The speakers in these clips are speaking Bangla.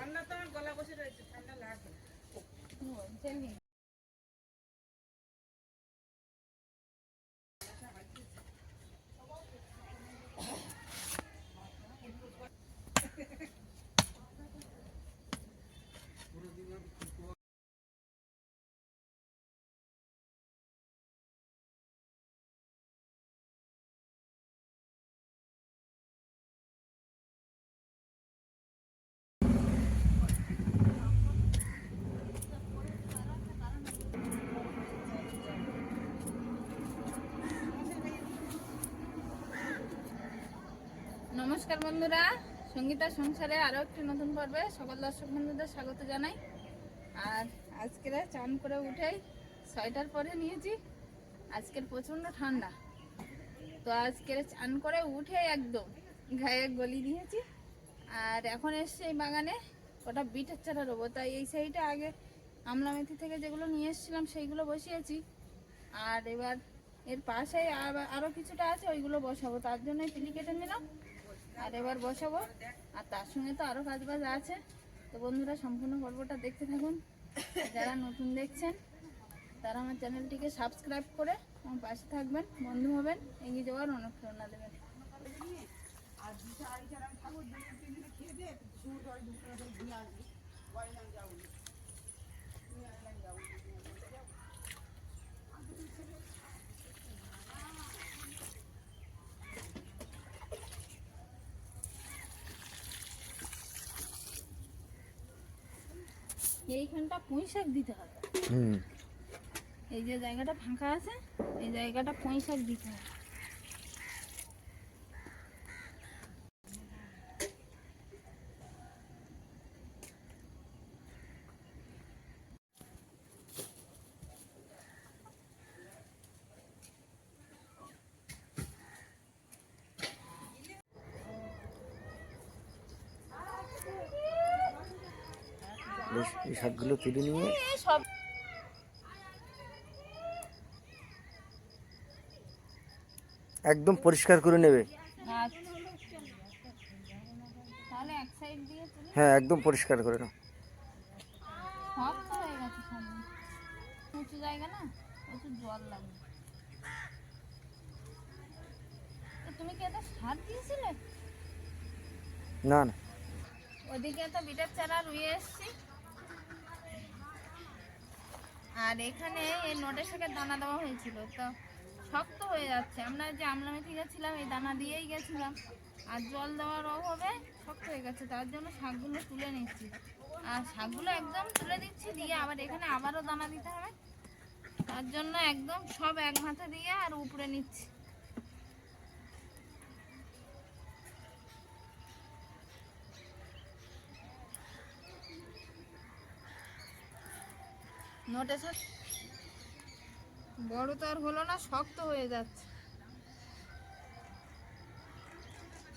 ঠান্ডা তো আমার গলা বসে রয়েছে ঠান্ডা লাগবে নমস্কার বন্ধুরা। সঙ্গীতা সংসারে আরও একটি নতুন পর্বে সকল দর্শক বন্ধুদের স্বাগত জানাই। আর আজকের চান করে উঠেই সোয়েটার পরে নিয়েছি। আজকের প্রচণ্ড ঠান্ডা। তো আজকের চান করে উঠে একদম গায়ে গলি দিয়েছি। আর এখন এসছে এই বাগানে ওটা বিটের চারা রোবো, তাই এই সাইডে আগে আমলা মেথি থেকে যেগুলো নিয়ে এসেছিলাম সেইগুলো বসিয়েছি। আর এবার এর পাশে আরও কিছুটা আছে, ওইগুলো বসাবো। তার জন্য পিলি কেটে নিলাম। আর এবার বসাবো। আর তার সঙ্গে তো আরও কাজ বাজ আছে। তো বন্ধুরা, সম্পূর্ণ পর্বটা দেখতে থাকুন। যারা নতুন দেখছেন, তারা আমার চ্যানেলটিকে সাবস্ক্রাইব করে আমার পাশে থাকবেন, বন্ধু হবেন, এগিয়ে যাওয়ার অনুপ্রেরণা দেবেন। এইখানটা পুঁই শাক দিতে হবে। হুম। এই যে জায়গাটা ফাঁকা আছে এই জায়গাটা পুঁই শাক দিতে হবে। এই শাকগুলো তুলে নিয়ে একদম পরিষ্কার করে নেবে। হ্যাঁ একদম পরিষ্কার করে নাও। শক্ত গেছে সামনে। উঁচু জায়গা না প্রচুর জল লাগবে তুমি কি এটা সার দিয়েছিলে? না না। ওদিকে তো বিটের চারা রুয়ে এসছি। আর এখানে এই নটে শাকের দানা দেওয়া হয়েছিল, তো শক্ত হয়ে যাচ্ছে। আমরা যে আমলা মেথি গেছিলাম, এই দানা দিয়েই গেছিলাম। আর জল দেওয়ার অভাবে শক্ত হয়ে গেছে, তার জন্য শাকগুলো তুলে নিচ্ছি। আর শাকগুলো একদম তুলে দিচ্ছি দিয়ে আবার এখানে আবারও দানা দিতে হবে। তার জন্য একদম সব এক মাথা দিয়ে আর উপরে নিচ্ছি। শাক বড় তো আর হলো না, শক্ত হয়ে যাচ্ছে।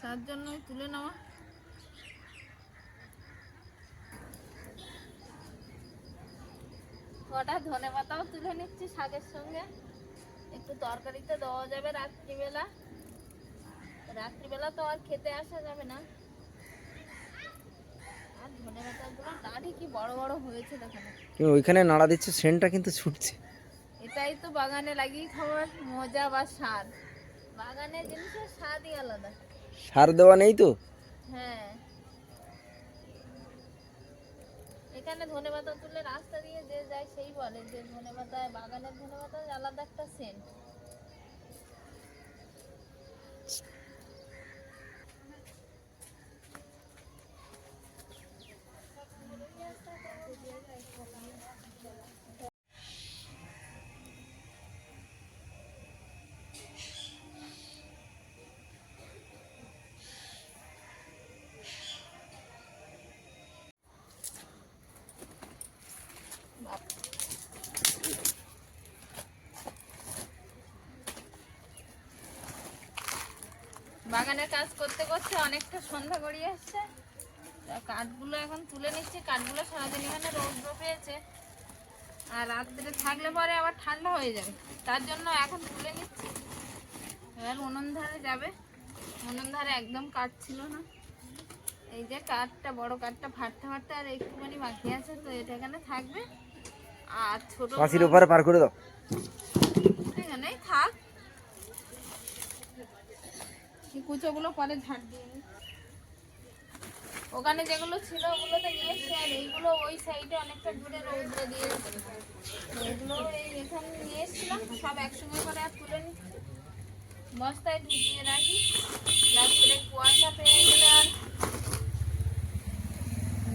তার জন্যই তুলে নেওয়া। কটা ধনে পাতাও তুলে নিচ্ছি শাকের সঙ্গে। একটু তরকারিতে দেওয়া যাবে রাত্রিবেলা। রাত্রিবেলা তো আর খেতে আসা যাবে না আর ধনে পাতাগুলো দাঁড়ি কি বড় বড় হয়েছে দেখো ওইখানে নাড়া দিচ্ছে সেন্টটা কিন্তু ছুটছে। এটাই তো বাগানে লাগিয়ে খাওয়ার মজা বা স্বাদ। বাগানের জিনিসের স্বাদই আলাদা। সার দেওয়া নেই তো? হ্যাঁ। এখানে ধনে পাতা তুলে রাস্তা দিয়ে যে যায় সেই বলে যে ধনে পাতা বাগানের ধনে পাতা আলাদা একটা সেন্ট। বাগানের কাজ করতে করতে অনেকটা সন্ধ্যা গড়িয়ে আসছে কাঠগুলো এখন তুলে নিচ্ছি। কাঠগুলো সারাদিন এখানে রৌদ্র পেয়েছে আর রাত্রে থাকলে পরে আবার ঠান্ডা হয়ে যাবে। তার জন্য এখন তুলে নিচ্ছি। এবার উনুন ধারে যাবে। উনুন ধারে একদম কাঠ ছিল না। এই যে কাঠটা, বড় কাঠটা ফাটতে ফাটতে আর একটুখানি বাকি আছে, তো এটা এখানে থাকবে। আর ছোট পার করে দাও এখানেই থাক এই কুচোগুলো পরে ঝাড় দিয়ে। ওখানে যেগুলো ছিল, ওগুলোতে নিয়ে এসছি আর এইগুলো ওই সাইডে অনেকটা দূরে রৌদ্রে দিয়ে এগুলো এই এখানে নিয়ে এসছিলাম সব একসঙ্গে করে আর তুলে বস্তায় ঢুকিয়ে রাখি রাত্রে কুয়াশা পেয়ে গেলে আর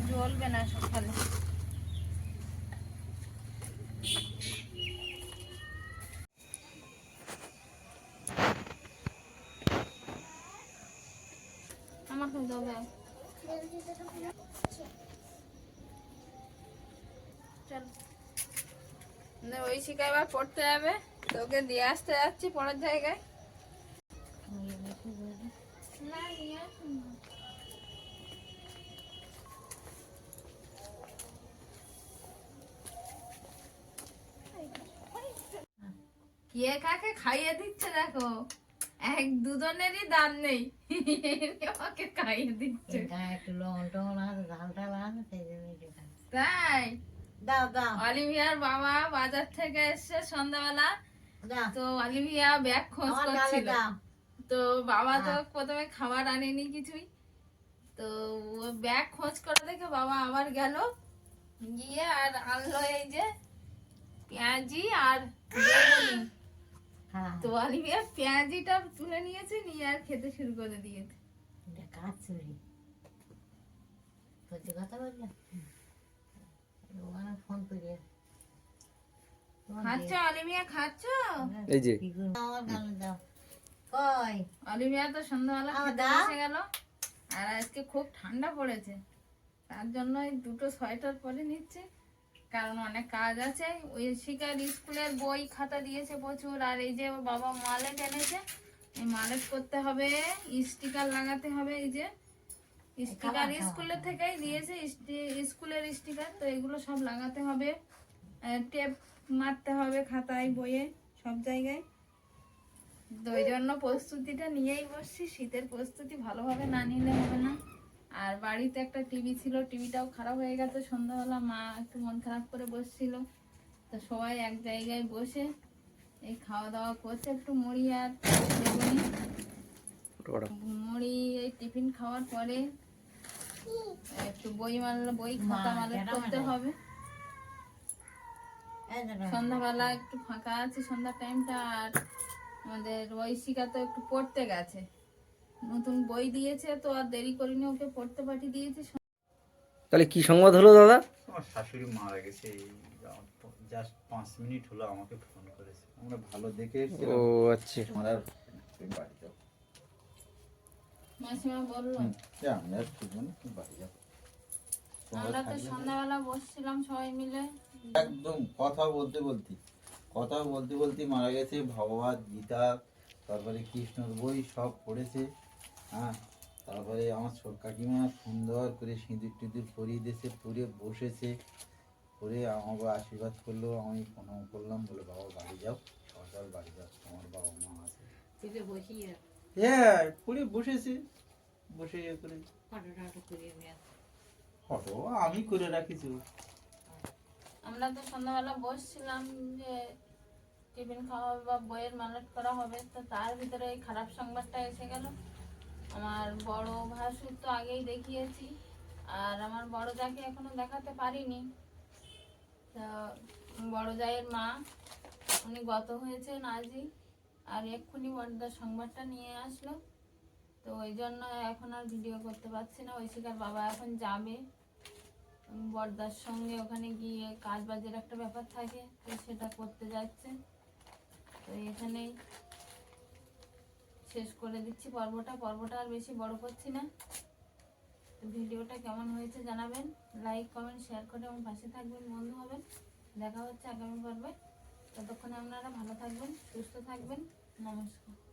জ্বলবে না সকালে। আমার ওই পড়তে যাবে। তোকে দিয়ে আসতে যাচ্ছি পড়ার জায়গায়। কে কাকে খাইয়ে দিচ্ছে দেখো? এক দুজনেরই দাম নেই। আমাকে খাইয়ে দিচ্ছে। একটু লবণ টবণ আছে ঝাল টাল আছে সেই জন্য তাই? দাও দাও। অলিভিয়ার বাবা বাজার থেকে এসছে সন্ধ্যাবেলা। তো অলিভিয়া ব্যাগ খোঁজ করছিল। তো বাবা তো প্রথমে খাবার আনেনি কিছুই। তো ব্যাগ খোঁজ করে দেখে বাবা আবার গেল। গিয়ে আর আনলো এই যে পেঁয়াজি আর হ্যাঁ তো অলিভিয়া পেঁয়াজিটা তুলে নিয়েছে নিয়ে আর খেতে শুরু করে দিয়েছে এটা কাজ চুরি? সত্যি কথা বললে? ওখানে ফোন করিয়ে খাচ্ছ অলিভিয়া খাচ্ছ? এই যে। আমার গালে দাও। কই? অলিভিয়া তো সন্ধ্যাবেলা খেতে? গেল আর আজকে খুব ঠান্ডা পড়েছে। তার জন্য দুটো সোয়েটার পরে নিচ্ছে। কারণ অনেক কাজ আছে। ওই শিকার স্কুলের বই খাতা দিয়েছে প্রচুর। আর এই যে বাবা মালেট এনেছে এই মালেট করতে হবে স্টিকার লাগাতে হবে এই যে। স্টিকার স্কুলের থেকেই দিয়েছে স্কুলের স্টিকার। তো এগুলো সব লাগাতে হবে। টেপ মারতে হবে খাতায় বইয়ে সব জায়গায়। ওই জন্য প্রস্তুতিটা নিয়েই বসছি। শীতের প্রস্তুতি ভালোভাবে না নিলে হবে না। আর বাড়িতে একটা টিভি ছিল টিভিটাও খারাপ হয়ে গেছে। সন্ধ্যাবেলা মা একটু মন খারাপ করে বসছিল। তো সবাই এক জায়গায় বসে এই খাওয়া দাওয়া করছে। একটু মুড়ি আর মুড়ি এই টিফিন খাওয়ার পরে একটু বই মারলে বই খাতা মা, মালে করতে? হবে। সন্ধ্যাবেলা একটু ফাঁকা আছে সন্ধ্যা টাইমটা আর আমাদের ঐশিকা তো একটু পড়তে গেছে। নতুন বই দিয়েছে তো আর দেরি করিনি ওকে পড়তে পাঠিয়ে দিয়েছি। তাহলে কি সংবাদ হলো দাদা? আমার শাশুড়ি মারা গেছে জাস্ট পাঁচ মিনিট হলো আমাকে ফোন করেছে। আমরা ভালো দেখে ও আচ্ছা। মারার বাড়ি যাও মাসিমা বলল। আমি আর ফিরবো না বাড়ি যাও আমরা তো সন্ধ্যাবেলা বসছিলাম সবাই মিলে। একদম কথা বলতে বলতে কথা বলতে বলতে মারা গেছে ভগবত গীতা তারপরে কৃষ্ণর বই সব পড়েছে। হ্যাঁ তারপরে আমার ছোট কাকিমা সুন্দর করে সিঁদুর টিঁদুর পরিয়ে দিয়েছে পরে বসেছে পরে আমাকে আশীর্বাদ করল আমি প্রণাম করলাম বলে বাবা বাড়ি যাও সকাল বাড়ি যাও আমার বাবা মা আছে। হ্যাঁ করে বসেছে বসে ইয়ে করে। ফটো আমি করে রাখিছি। আমরা তো সন্ধ্যাবেলা বসছিলাম যে টিফিন খাওয়া হবে বা বইয়ের মালাট করা হবে তো তার ভিতরে এই খারাপ সংবাদটা এসে গেল। আমার বড় ভাসুর তো আগেই দেখিয়েছি আর আমার বড় যাকে এখনও দেখাতে পারিনি। তো বড় জায়ের মা উনি গত হয়েছেন আজই আর এক্ষুনি বড়দার সংবাদটা নিয়ে আসলো। তো ওই জন্য এখন আর ভিডিও করতে পারছি না ঐশিকার বাবা এখন যাবে। উম, বড়দার সঙ্গে ওখানে গিয়ে কাজ বাজের একটা ব্যাপার থাকে তো সেটা করতে যাচ্ছে। তো এখানেই শেষ করে দিচ্ছি পর্বটা। পর্বটা আর বেশি বড় করছি না। ভিডিওটা কেমন হয়েছে জানাবেন। লাইক কমেন্ট শেয়ার করে এবং পাশে থাকবেন, বন্ধু হবেন। দেখা হচ্ছে আগামী পর্বে। ততক্ষণে আপনারা ভালো থাকবেন, সুস্থ থাকবেন। নমস্কার।